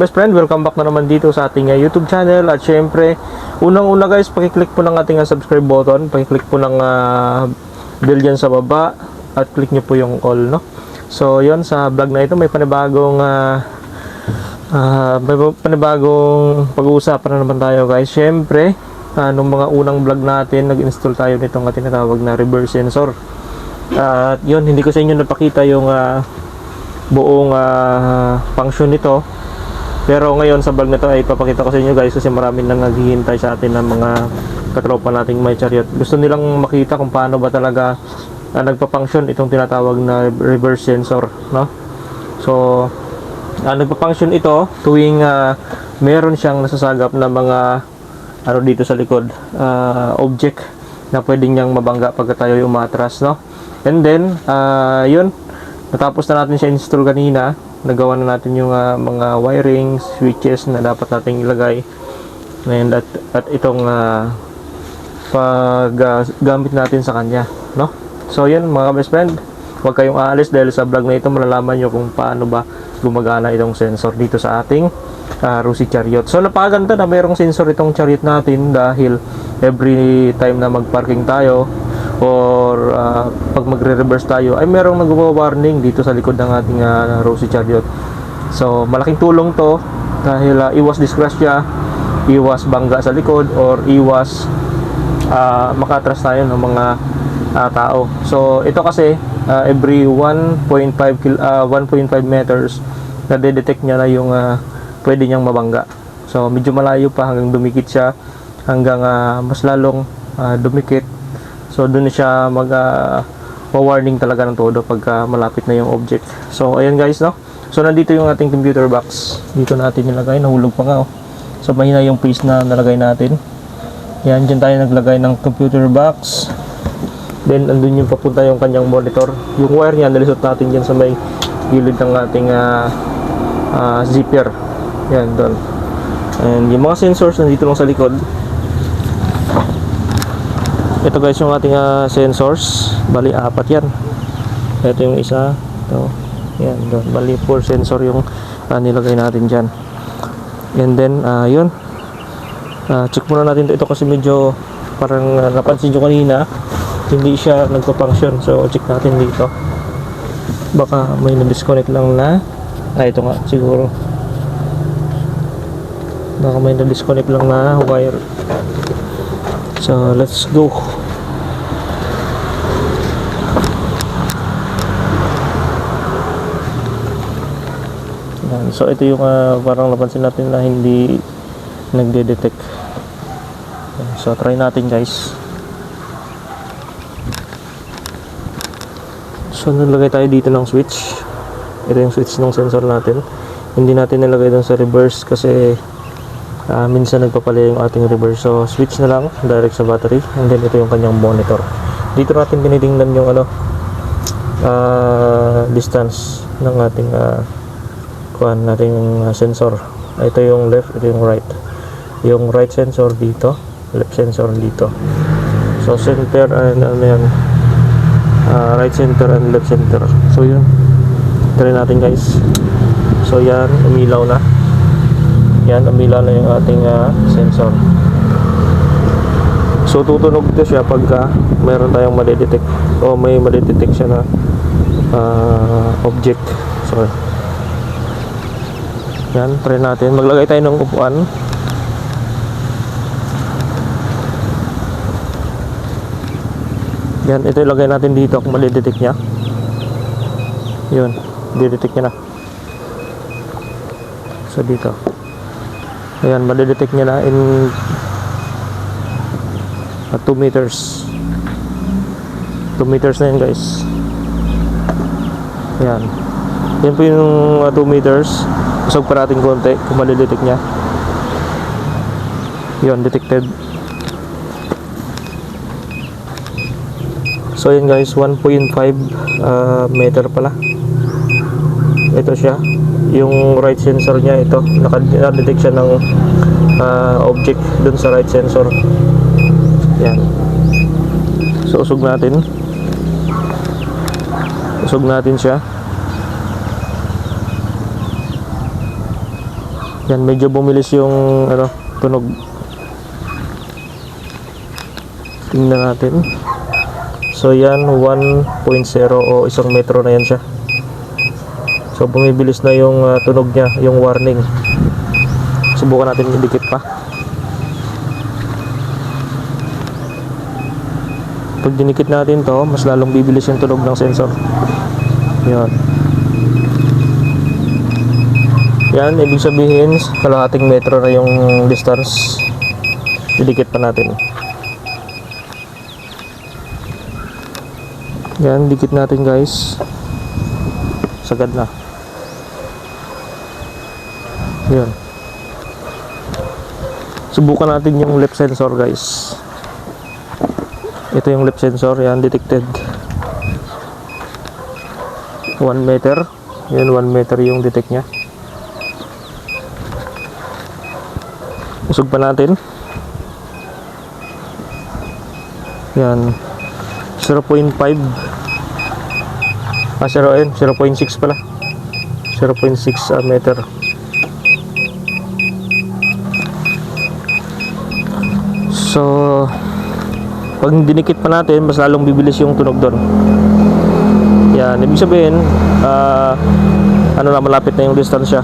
Best friend, welcome back na naman dito sa ating uh, YouTube channel at syempre, unang-una guys, pakiclick po ng ating uh, subscribe button, pakiclick po ng uh, bell dyan sa baba at click nyo po yung all, no? So, yon sa vlog na ito, may panibagong uh, uh, may panibagong pag-uusapan na naman tayo guys. Syempre, uh, nung mga unang vlog natin, nag-install tayo nitong uh, tinatawag na reverse sensor. At yun, hindi ko sa inyo napakita yung uh, buong uh, function nito pero ngayon sa vlog na to ay papakita ko sa inyo guys kasi marami nang naghihintay sa atin ng mga katropa nating may chariot. Gusto nilang makita kung paano ba talaga uh, nagpa-function itong tinatawag na reverse sensor, no? So, uh, nagpa-function ito tuwing uh, meron siyang nasasagap na mga ano dito sa likod, uh, object na pwedeng niyang mabangga pagka tayo ay umatras, no? And then, uh, yun, natapos na natin siya install kanina nagawa na natin yung uh, mga wiring, switches na dapat nating ilagay. And at, at itong uh, pag uh, gamit natin sa kanya, no? So yun mga best friend, huwag kayong aalis dahil sa vlog na ito malalaman nyo kung paano ba gumagana itong sensor dito sa ating uh, Rusi Chariot. So napakaganda na mayroong sensor itong chariot natin dahil every time na mag-parking tayo or uh, pag magre-reverse tayo ay merong nagwa-warning dito sa likod ng ating uh, Rosy Chariot. So malaking tulong to dahil uh, iwas disgrasya, iwas bangga sa likod or iwas uh, makatras tayo ng mga uh, tao. So ito kasi uh, every 1.5 kil- uh, 1.5 meters na detect niya na yung uh, pwede niyang mabangga. So medyo malayo pa hanggang dumikit siya hanggang uh, mas lalong uh, dumikit So doon siya mag uh, warning talaga ng todo pagka malapit na yung object. So ayan guys no. So nandito yung ating computer box. Dito natin nilagay, nahulog pa nga oh. So mahina yung piece na nalagay natin. Yan, dyan tayo naglagay ng computer box. Then andun yung papunta yung kanyang monitor. Yung wire niya nalisot natin dyan sa may gilid ng ating uh, uh, zipper. Yan, doon. And yung mga sensors nandito lang sa likod ito guys yung ating uh, sensors. Bali apat yan. Ito yung isa. Ito. Yan doon. Bali 4 sensor yung uh, nilagay natin dyan. And then uh, yun. Uh, check muna natin ito, ito kasi medyo parang uh, napansin nyo kanina hindi siya nagpa-function. So check natin dito. Baka may na-disconnect lang na. Ah ito nga siguro. Baka may na-disconnect lang na wire So, let's go. So, ito yung uh, parang napansin natin na hindi nagde-detect. So, try natin guys. So, nilagay tayo dito ng switch. Ito yung switch ng sensor natin. Hindi natin nilagay doon sa reverse kasi uh, minsan nagpapalaya yung ating reverse so switch na lang direct sa battery and then ito yung kanyang monitor. Dito natin tinitingnan yung ano uh, distance ng ating uh, kuhan nating uh, sensor. Ito yung left ito yung right. Yung right sensor dito left sensor dito. So center and ano yan? Uh, right center and left center. So yun. Try natin guys. So yan umilaw na yan umila na yung ating uh, sensor. So tutunog ito siya pagka meron tayong madedetect o may madedetect siya na uh, object. So yan try natin. Maglagay tayo ng upuan. Yan ito ilagay natin dito kung madedetect nya yun didetect nya na. So dito Ayan, madedetect niya na in uh, 2 meters. 2 meters na yan guys. Ayan. Yan po yung uh, 2 meters. Usog pa natin konti kung madedetect niya. Yun, detected. So yan guys, 1.5 uh, meter pala. Ito siya yung right sensor niya ito nakadetect siya ng uh, object dun sa right sensor yan so usog natin usog natin siya Yan, medyo bumilis yung ano, tunog. Tingnan natin. So yan, 1.0 o isang metro na yan siya. So bumibilis na yung ah, tunog niya, yung warning. Subukan natin idikit pa. Pag dinikit natin to, mas lalong bibilis yung tunog ng sensor. Yan. Yan, ibig sabihin, kalahating metro na yung distance. Didikit pa natin. Yan, dikit natin guys. Sagad na. Yan. Subukan natin yung left sensor guys. Ito yung left sensor, yan, detected. 1 meter. Yan, 1 meter yung detect niya. Usog pa natin. Yan. 0.5. Ah, 0, ayun, 0.6 pala. 0.6 ah, meter. So, pag dinikit pa natin, mas lalong bibilis yung tunog doon. Yan, ibig sabihin, ah, ano na, malapit na yung distansya.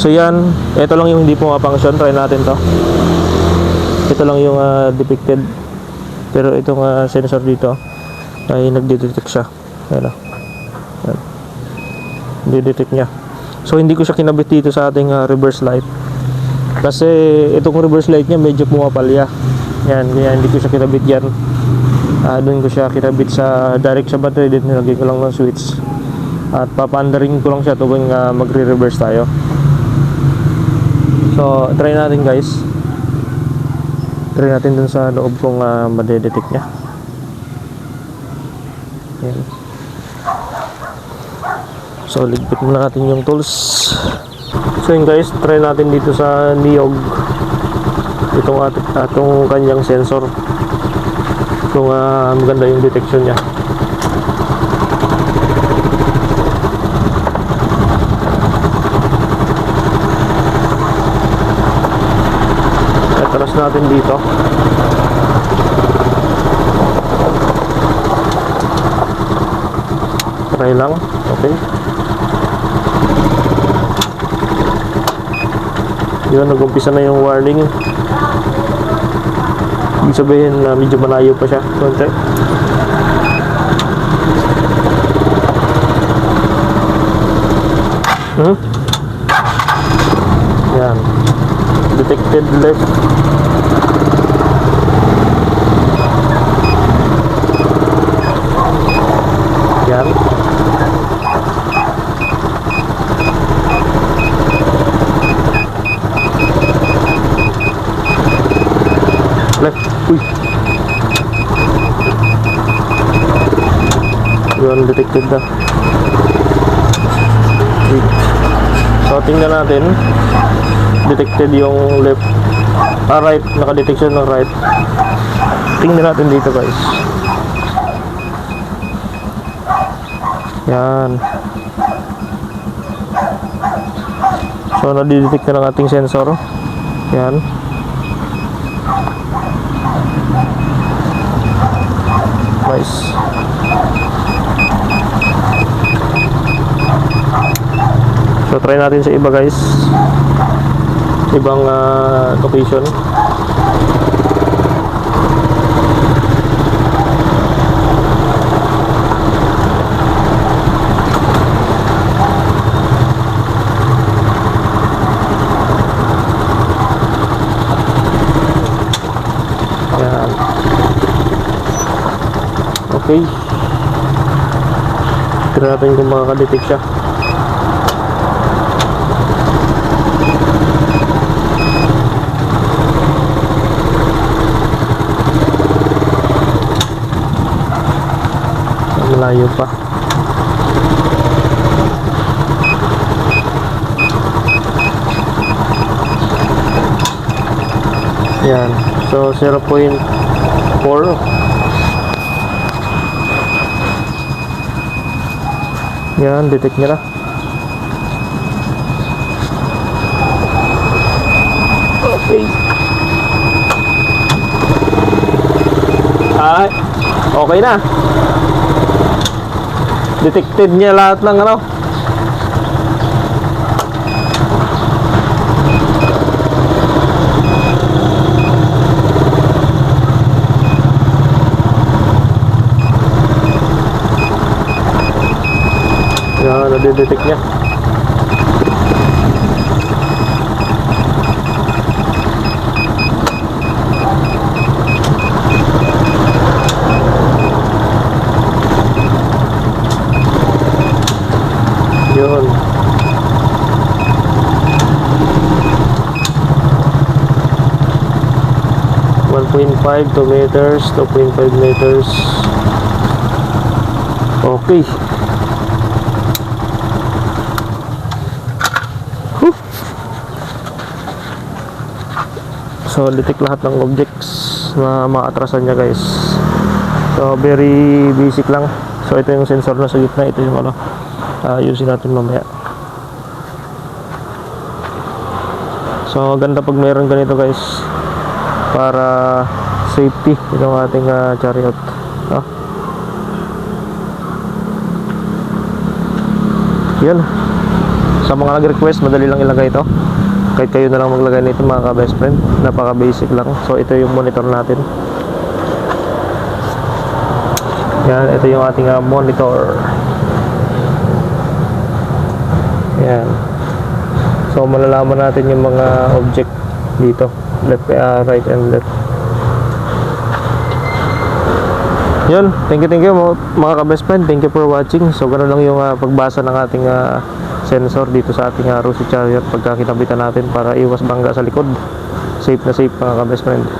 So yan, ito lang yung hindi pumapunction. Try natin to. Ito lang yung ah, depicted. Pero itong ah, sensor dito ay nagde-detect siya. Ayan o. Yan. Nagde-detect niya. So hindi ko siya kinabit dito sa ating ah, reverse light. Kasi itong reverse light niya medyo pumapalya. Yan, kaya hindi ko siya kinabit yan. Ah, doon ko siya kinabit sa direct sa battery din nilagay ko lang ng switch. At papaandarin ko lang siya tuwing ah, magre-reverse tayo. So, try natin guys. Try natin dun sa loob kung uh, madedetect niya. Yan. So, ligpit muna natin yung tools. So yun guys, try natin dito sa Niog itong at atong kanyang sensor kung ah, maganda yung detection niya. Atras natin dito. Try lang. Okay. Yun, nag-umpisa na yung warning. Ibig sabihin na medyo malayo pa siya. Konti. Hmm? Yan. Detected left. Yan. Left. Uy. Yun, detected na. Wait. So, tingnan natin. Detected yung left. Ah, right. Naka-detection ng right. Tingnan natin dito, guys. Yan. So, nadidetect na ng ating sensor. Yan. Nice. So try natin sa iba guys. Ibang ah, location. Okay. Try natin kung makakadetect siya. Malayo pa. Yan. So 0.4 Yan, detect niya na. Okay. Ay, okay na. Detected niya lahat ng ano. Yan, nadidetect niya. Five, meters, two point five meters. Okay. So, detect lahat ng objects na maatrasan niya guys. So, very basic lang. So, ito yung sensor na sa gitna. Ito yung ano, uh, ayusin natin mamaya. So, ganda pag meron ganito guys. Para safety itong ating uh, chariot. No? Yun. Sa mga nag-request, madali lang ilagay ito. Kahit kayo na lang maglagay nito mga ka-best friend. Napaka-basic lang. So, ito yung monitor natin. Yan, ito yung ating uh, monitor. Yan. So, malalaman natin yung mga object dito. Left, uh, right and left. Yun, thank you, thank you mga ka-best friend. Thank you for watching. So, ganun lang yung uh, pagbasa ng ating uh, sensor dito sa ating uh, Rosy Chariot pagka kinabitan natin para iwas bangga sa likod. Safe na safe mga ka-best friend.